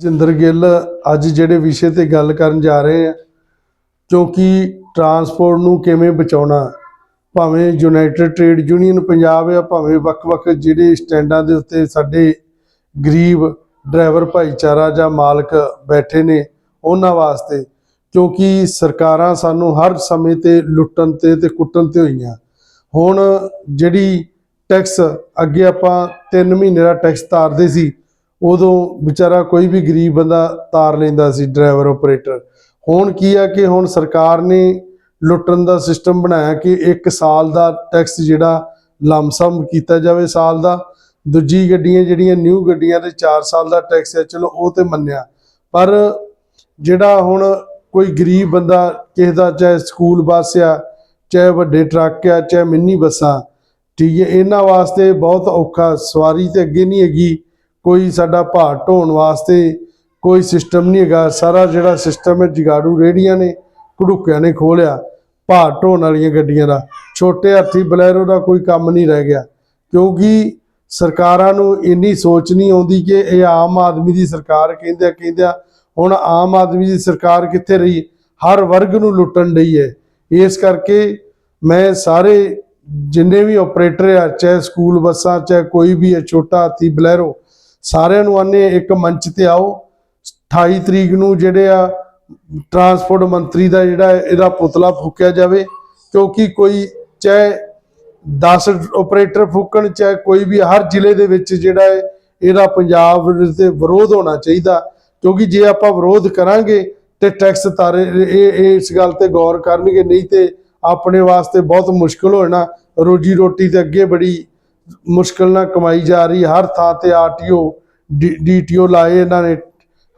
ਜਿੰਦਰ ਗਿੱਲ ਅੱਜ ਜਿਹੜੇ ਵਿਸ਼ੇ ਤੇ ਗੱਲ ਕਰਨ ਜਾ ਰਹੇ ਆ ਕਿਉਂਕਿ ਟਰਾਂਸਪੋਰਟ ਨੂੰ ਕਿਵੇਂ ਬਚਾਉਣਾ, ਭਾਵੇਂ ਯੂਨਾਈਟਿਡ ਟ੍ਰੇਡ ਯੂਨੀਅਨ ਪੰਜਾਬ ਆ, ਭਾਵੇਂ ਵੱਖ-ਵੱਖ ਜਿਹੜੇ ਸਟੈਂਡਾਂ ਦੇ ਉੱਤੇ ਸਾਡੇ ਗਰੀਬ ਡਰਾਈਵਰ ਭਾਈਚਾਰਾ ਜਾਂ ਮਾਲਕ ਬੈਠੇ ਨੇ, ਉਹਨਾਂ ਵਾਸਤੇ ਕਿਉਂਕਿ ਸਰਕਾਰਾਂ ਸਾਨੂੰ ਹਰ ਸਮੇਂ ਤੇ ਲੁੱਟਣ ਤੇ ਤੇ ਕੁੱਟਣ ਤੇ ਹੋਈਆਂ। ਹੁਣ ਜਿਹੜੀ ਟੈਕਸ, ਅੱਗੇ ਆਪਾਂ 3 ਮਹੀਨੇ ਦਾ ਟੈਕਸ ਤਾਰਦੇ ਸੀ ਉਦੋਂ ਵਿਚਾਰਾ ਕੋਈ ਵੀ ਗਰੀਬ ਬੰਦਾ ਤਾਰ ਲੈਂਦਾ ਸੀ ਡਰਾਈਵਰ ਆਪਰੇਟਰ ਹੁਣ ਕੀ ਆ ਕਿ ਹੁਣ ਸਰਕਾਰ ਨੇ ਲੁੱਟਣ ਦਾ ਸਿਸਟਮ ਬਣਾਇਆ ਕਿ 1 ਸਾਲ ਦਾ ਟੈਕਸ ਜਿਹੜਾ ਲਮਸਮ ਕੀਤਾ ਜਾਵੇ ਸਾਲ ਦਾ। ਦੂਜੀ ਗੱਡੀਆਂ ਜਿਹੜੀਆਂ ਨਿਊ ਗੱਡੀਆਂ ਦੇ 4 ਸਾਲ ਦਾ ਟੈਕਸ ਹੈ ਚਲੋ ਉਹ ਤੇ ਮੰਨਿਆ। ਪਰ ਜਿਹੜਾ ਹੁਣ ਕੋਈ ਗਰੀਬ ਬੰਦਾ ਕਿਸੇ ਦਾ ਚਾਹੇ ਸਕੂਲ ਬੱਸ ਆ, ਚਾਹੇ ਵੱਡੇ ਟਰੱਕ ਆ, ਚਾਹੇ ਮਿੰਨੀ ਬੱਸਾਂ, ਠੀਕ ਹੈ, ਇਹਨਾਂ ਵਾਸਤੇ ਬਹੁਤ ਔਖਾ, ਸਵਾਰੀ ਤੇ ਅੱਗੇ ਨਹੀਂ ਹੈਗੀ। ਕੋਈ ਸਾਡਾ ਭਾਰ ਢੋਣ ਵਾਸਤੇ ਕੋਈ ਸਿਸਟਮ ਨਹੀਂ ਹੈਗਾ, ਸਾਰਾ ਜਿਹੜਾ ਸਿਸਟਮ ਹੈ, ਜਗਾੜੂ ਰੇੜੀਆਂ ਨੇ, ਘੜੂਕਿਆਂ ਨੇ ਖੋਲਿਆ ਭਾਰ ਢੋਣ ਵਾਲੀਆਂ ਗੱਡੀਆਂ ਦਾ। ਛੋਟੇ ਹਾਥੀ ਬਲੈਰੋ ਦਾ ਕੋਈ ਕੰਮ ਨਹੀਂ ਰਹਿ ਗਿਆ, ਕਿਉਂਕਿ ਸਰਕਾਰਾਂ ਨੂੰ ਇੰਨੀ ਸੋਚ ਨਹੀਂ ਆਉਂਦੀ ਕਿ ਇਹ ਆਮ ਆਦਮੀ ਦੀ ਸਰਕਾਰ ਕਹਿੰਦੇ ਆ ਕਹਿੰਦੇ ਹੁਣ ਆਮ ਆਦਮੀ ਦੀ ਸਰਕਾਰ ਕਿੱਥੇ ਰਹੀ? ਹਰ ਵਰਗ ਨੂੰ ਲੁੱਟਣ ਡਈ ਹੈ। ਇਸ ਕਰਕੇ ਮੈਂ ਸਾਰੇ ਜਿੰਨੇ ਵੀ ਆਪਰੇਟਰ ਆ, ਚਾਹੇ ਸਕੂਲ ਬੱਸਾਂ, ਚਾਹੇ ਕੋਈ ਵੀ ਹੈ, ਛੋਟਾ ਹਾਥੀ ਬਲੈਰੋ ਸਾਰਿਆਂ ਨੂੰ ਆਨੇ ਇੱਕ ਮੰਚ ਤੇ ਆਓ। 28 ਤਰੀਕ ਨੂੰ ਜਿਹੜੇ ਆ ਟਰਾਂਸਪੋਰਟ ਮੰਤਰੀ ਦਾ ਜਿਹੜਾ ਹੈ, ਇਹਦਾ ਪੁਤਲਾ ਫੂਕਿਆ ਜਾਵੇ ਕਿਉਂਕਿ ਕੋਈ ਚਾਹੇ 10 ਆਪਰੇਟਰ ਫੂਕਣ ਚਾਹੇ ਕੋਈ ਵੀ ਹਰ ਜ਼ਿਲ੍ਹੇ ਦੇ ਵਿੱਚ ਜਿਹੜਾ ਹੈ ਇਹਦਾ ਪੰਜਾਬ ਤੇ ਵਿਰੋਧ ਹੋਣਾ ਚਾਹੀਦਾ। ਕਿਉਂਕਿ ਜੇ ਆਪਾਂ ਵਿਰੋਧ ਕਰਾਂਗੇ ਤੇ ਟੈਕਸ ਤਾਰੇ ਇਹ ਇਸ ਗੱਲ ਤੇ ਗੌਰ ਕਰਨਗੇ ਨਹੀਂ ਤੇ ਆਪਣੇ ਵਾਸਤੇ ਬਹੁਤ ਮੁਸ਼ਕਲ ਹੋ ਜਾਣਾ। ਰੋਜੀ ਰੋਟੀ ਤੇ ਅੱਗੇ ਬੜੀ ਮੁਸ਼ਕਲ ਨਾਲ ਕਮਾਈ ਜਾ ਰਹੀ, ਹਰ ਥਾਂ ਤੇ ਆਰਟੀਓ ਡੀਟੀਓ ਲਾਏ ਇਹਨਾਂ ਨੇ,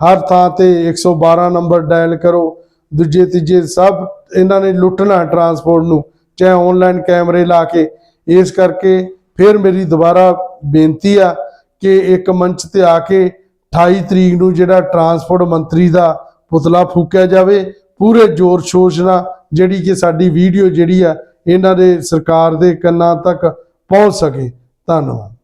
ਹਰ ਥਾਂ ਤੇ 112 ਨੰਬਰ ਡਾਇਲ ਕਰੋ, ਦੂਜੇ, ਤੀਜੇ, ਸਭ ਇਹਨਾਂ ਨੇ ਲੁੱਟਣਾ ਟਰਾਂਸਪੋਰਟ ਨੂੰ, ਚਾਹੇ ਆਨਲਾਈਨ ਕੈਮਰੇ ਲਾ ਕੇ, ਇਸ ਕਰਕੇ ਫਿਰ ਮੇਰੀ ਦੁਬਾਰਾ ਬੇਨਤੀ ਆ ਕਿ ਇੱਕ ਮੰਚ ਤੇ ਆ ਕੇ 28 ਤਰੀਕ ਨੂੰ ਜਿਹੜਾ ਟਰਾਂਸਪੋਰਟ ਮੰਤਰੀ ਦਾ ਪੁਤਲਾ ਫੂਕਿਆ ਜਾਵੇ, ਪੂਰੇ ਜ਼ੋਰ ਸ਼ੋਰ ਨਾਲ, ਜਿਹੜੀ ਕਿ ਸਾਡੀ ਵੀਡੀਓ ਜਿਹੜੀ ਆ, ਇਹਨਾਂ ਦੇ ਸਰਕਾਰ ਦੇ ਕੰਨਾਂ ਤੱਕ ਪਹੁੰਚ ਸਕੇ। ਧੰਨਵਾਦ।